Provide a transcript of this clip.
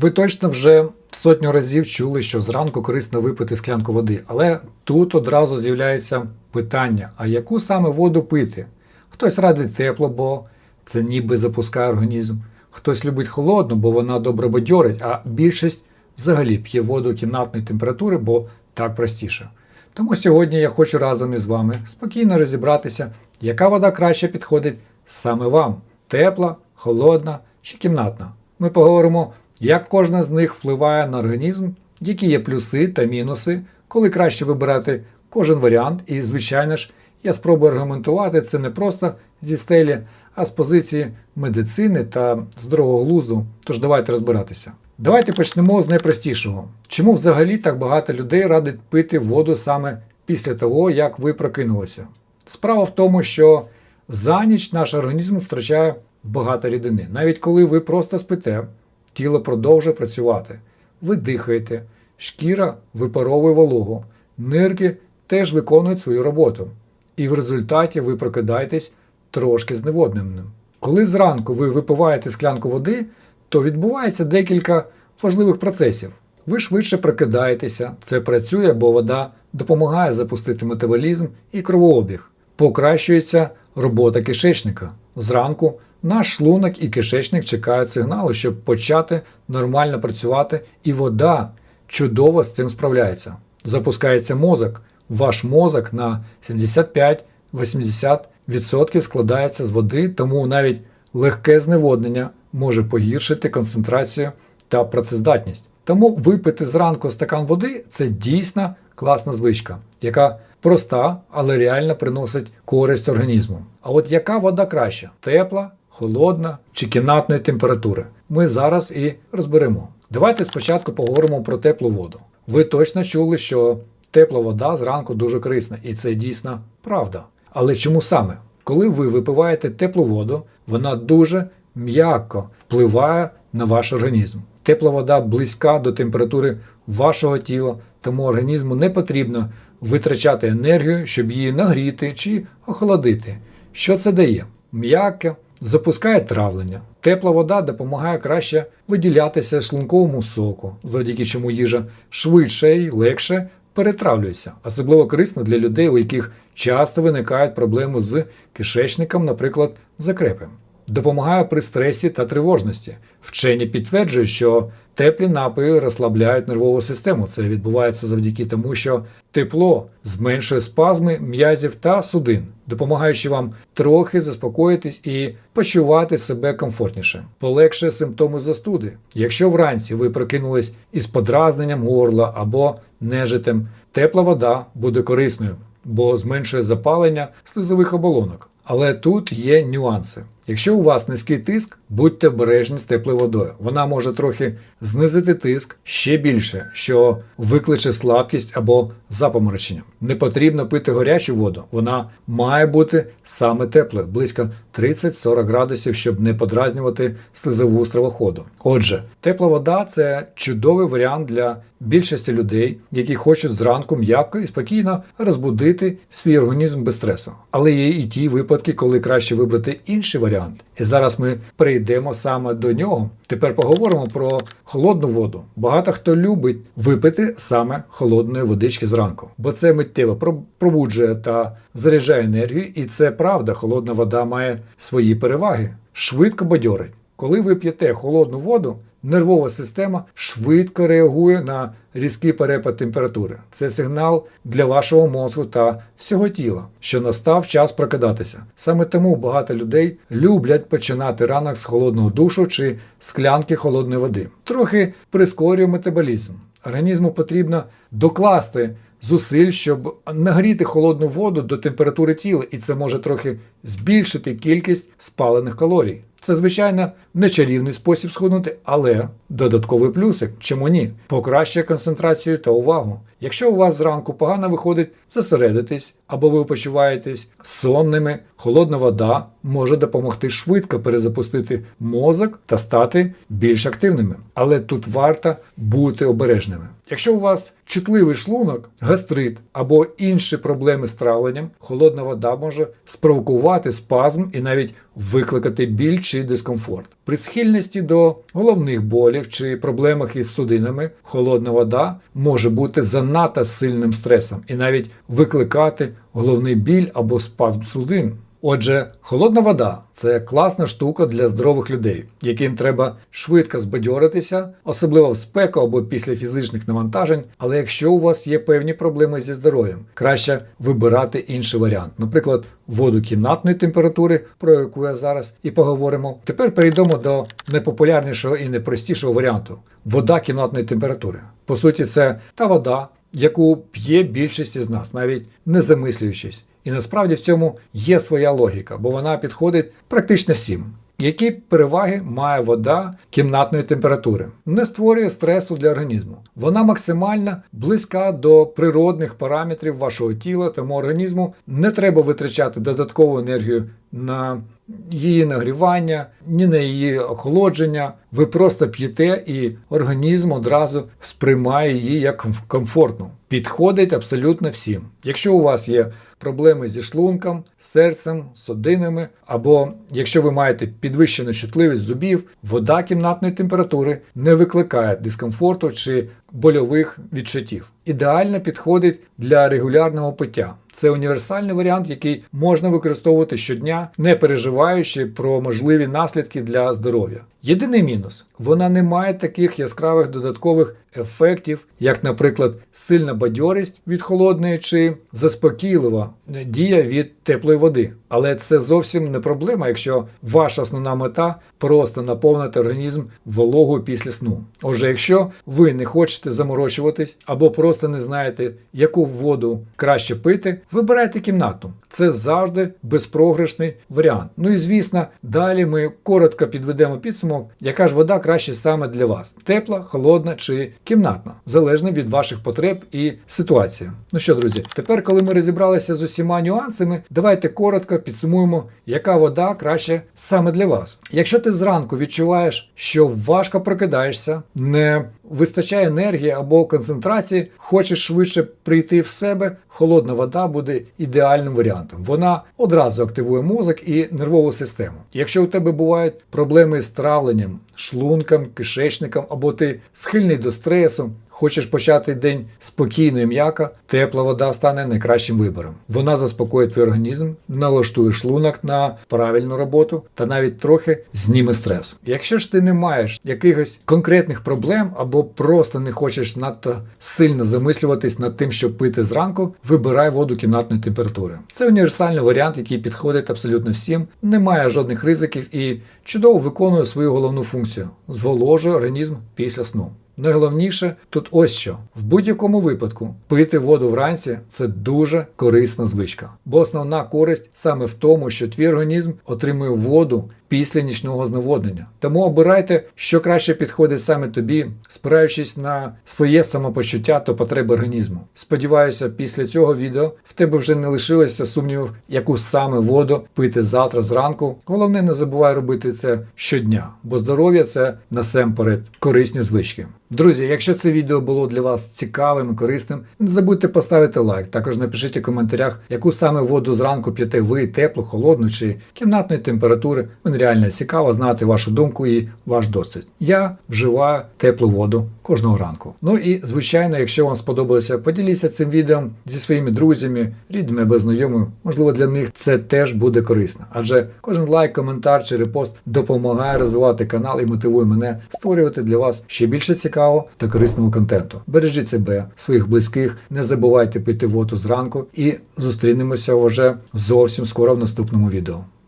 Ви точно вже сотню разів чули, що зранку корисно випити склянку води, але тут одразу з'являється питання: а яку саме воду пити? Хтось радить тепло, бо це ніби запускає організм. Хтось любить холодну, бо вона добре бадьорить, а більшість взагалі п'є воду кімнатної температури, бо так простіше. Тому сьогодні я хочу разом із вами спокійно розібратися, яка вода краще підходить саме вам: тепла, холодна чи кімнатна. Ми поговоримо, як кожна з них впливає на організм, які є плюси та мінуси, коли краще вибирати кожен варіант. І, звичайно ж, я спробую аргументувати це не просто зі стелі, а з позиції медицини та здорового глузду. Тож давайте розбиратися. Давайте почнемо з найпростішого. Чому взагалі так багато людей радить пити воду саме після того, як ви прокинулися? Справа в тому, що за ніч наш організм втрачає багато рідини. Навіть коли ви просто спите, тіло продовжує працювати. Ви дихаєте, шкіра випаровує вологу, нирки теж виконують свою роботу. І в результаті ви прокидаєтесь трошки зневодненим. Коли зранку ви випиваєте склянку води, то відбувається декілька важливих процесів. Ви швидше прокидаєтеся, це працює, бо вода допомагає запустити метаболізм і кровообіг. Покращується робота кишечника. Зранку наш шлунок і кишечник чекають сигналу, щоб почати нормально працювати, і вода чудово з цим справляється. Запускається мозок. Ваш мозок на 75-80% складається з води, тому навіть легке зневоднення може погіршити концентрацію та працездатність. Тому випити зранку стакан води це дійсно класна звичка, яка проста, але реально приносить користь організму. А от яка вода краща? Тепла, холодна чи кімнатної температури? Ми зараз і розберемо. Давайте спочатку поговоримо про теплу воду. Ви точно чули, що тепла вода зранку дуже корисна, і це дійсно правда. Але чому саме? Коли ви випиваєте теплу воду, вона дуже м'яко впливає на ваш організм. Тепла вода близька до температури вашого тіла, тому організму не потрібно витрачати енергію, щоб її нагріти чи охолодити. Що це дає? М'яке запускає травлення. Тепла вода допомагає краще виділятися шлунковому соку, завдяки чому їжа швидше і легше перетравлюється, особливо корисно для людей, у яких часто виникають проблеми з кишечником, наприклад, закрепи. Допомагає при стресі та тривожності. Вчені підтверджують, що теплі напої розслабляють нервову систему. Це відбувається завдяки тому, що тепло зменшує спазми м'язів та судин, допомагаючи вам трохи заспокоїтись і почувати себе комфортніше. Полегшує симптоми застуди. Якщо вранці ви прокинулись із подразненням горла або нежитем, тепла вода буде корисною, бо зменшує запалення слизових оболонок. Але тут є нюанси. Якщо у вас низький тиск, будьте обережні з теплою водою. Вона може трохи знизити тиск ще більше, що викличе слабкість або запоморочення. Не потрібно пити гарячу воду, вона має бути саме теплою, близько 30-40 градусів, щоб не подразнювати слизову стравоходу. Отже, тепла вода це чудовий варіант для більшості людей, які хочуть зранку м'яко і спокійно розбудити свій організм без стресу. Але є і ті випадки, коли краще вибрати інший варіант. І зараз ми прийдемо саме до нього. Тепер поговоримо про холодну воду. Багато хто любить випити саме холодної водички зранку, бо це миттєво пробуджує та заряджає енергію, і це правда, холодна вода має свої переваги. Швидко бадьорить. Коли ви п'єте холодну воду, нервова система швидко реагує на різкий перепад температури. Це сигнал для вашого мозку та всього тіла, що настав час прокидатися. Саме тому багато людей люблять починати ранок з холодного душу чи склянки холодної води. Трохи прискорює метаболізм. Організму потрібно докласти зусиль, щоб нагріти холодну воду до температури тіла, і це може трохи збільшити кількість спалених калорій. Це, звичайно, не чарівний спосіб схуднути, але додатковий плюсик, чому ні? Покращує концентрацію та увагу. Якщо у вас зранку погано виходить зосередитись або ви почуваєтесь сонними, холодна вода може допомогти швидко перезапустити мозок та стати більш активними. Але тут варто бути обережними. Якщо у вас чутливий шлунок, гастрит або інші проблеми з травленням, холодна вода може спровокувати спазм і навіть викликати біль чи дискомфорт. При схильності до головних болів чи проблемах із судинами, холодна вода може бути занадто сильним стресом і навіть викликати головний біль або спазм судин. Отже, холодна вода це класна штука для здорових людей, яким треба швидко збадьоритися, особливо в спеку або після фізичних навантажень. Але якщо у вас є певні проблеми зі здоров'ям, краще вибирати інший варіант, наприклад, воду кімнатної температури, про яку я зараз і поговоримо. Тепер перейдемо до найпопулярнішого і найпростішого варіанту вода кімнатної температури. По суті, це та вода, яку п'є більшість із нас, навіть не замислюючись. І насправді в цьому є своя логіка, бо вона підходить практично всім. Які переваги має вода кімнатної температури? Не створює стресу для організму. Вона максимально близька до природних параметрів вашого тіла, тому організму не треба витрачати додаткову енергію на її нагрівання, ні на її охолодження. Ви просто п'єте, і організм одразу сприймає її як комфортну. Підходить абсолютно всім. Якщо у вас є проблеми зі шлунком, серцем, судинами, або якщо ви маєте підвищену чутливість зубів, вода кімнатної температури не викликає дискомфорту чи больових відчуттів. Ідеально підходить для регулярного пиття. Це універсальний варіант, який можна використовувати щодня, не переживаючи про можливі наслідки для здоров'я. Єдиний мінус вона не має таких яскравих додаткових ефектів, як, наприклад, сильна бадьорість від холодної чи заспокійлива дія від теплої води. Але це зовсім не проблема, якщо ваша основна мета просто наповнити організм вологою після сну. Отже, якщо ви не хочете заморочуватись або просто не знаєте, яку воду краще пити, вибирайте кімнату. Це завжди безпрограшний варіант. Ну і звісно, далі ми коротко підведемо підсумок, яка ж вода краще саме для вас: тепла, холодна чи кімнатна, залежно від ваших потреб і ситуації. Ну що, друзі, тепер, коли ми розібралися з усіма нюансами, давайте коротко підсумуємо, яка вода краще саме для вас. Якщо ти зранку відчуваєш, що важко прокидаєшся, не вистачає енергії або концентрації, хочеш швидше прийти в себе, холодна вода буде ідеальним варіантом. Вона одразу активує мозок і нервову систему. Якщо у тебе бувають проблеми з травленням, шлунком, кишечником, або ти схильний до стресу, хочеш почати день спокійно і м'яко, тепла вода стане найкращим вибором. Вона заспокоїть твій організм, налаштує шлунок на правильну роботу та навіть трохи зніме стрес. Якщо ж ти не маєш якихось конкретних проблем або просто не хочеш надто сильно замислюватись над тим, що пити зранку, вибирай воду кімнатної температури. Це універсальний варіант, який підходить абсолютно всім, не має жодних ризиків і чудово виконує свою головну функцію зволожує організм після сну. Найголовніше тут ось що: в будь-якому випадку пити воду вранці це дуже корисна звичка, бо основна користь саме в тому, що твій організм отримує воду після нічного зневоднення. Тому обирайте, що краще підходить саме тобі, спираючись на своє самопочуття та потреби організму. Сподіваюся, після цього відео в тебе вже не лишилося сумнівів, яку саме воду пити завтра зранку. Головне, не забувай робити це щодня, бо здоров'я це насамперед корисні звички. Друзі, якщо це відео було для вас цікавим і корисним, не забудьте поставити лайк. Також напишіть у коментарях, яку саме воду зранку п'єте ви, теплу, холодну чи кімнатної температури. Реально цікаво знати вашу думку і ваш досвід. Я вживаю теплу воду кожного ранку. Ну і звичайно, якщо вам сподобалося, поділіться цим відео зі своїми друзями, рідними або знайомими. Можливо, для них це теж буде корисно. Адже кожен лайк, коментар чи репост допомагає розвивати канал і мотивує мене створювати для вас ще більше цікавого та корисного контенту. Бережіть себе, своїх близьких, не забувайте пити воду зранку і зустрінемося вже зовсім скоро в наступному відео.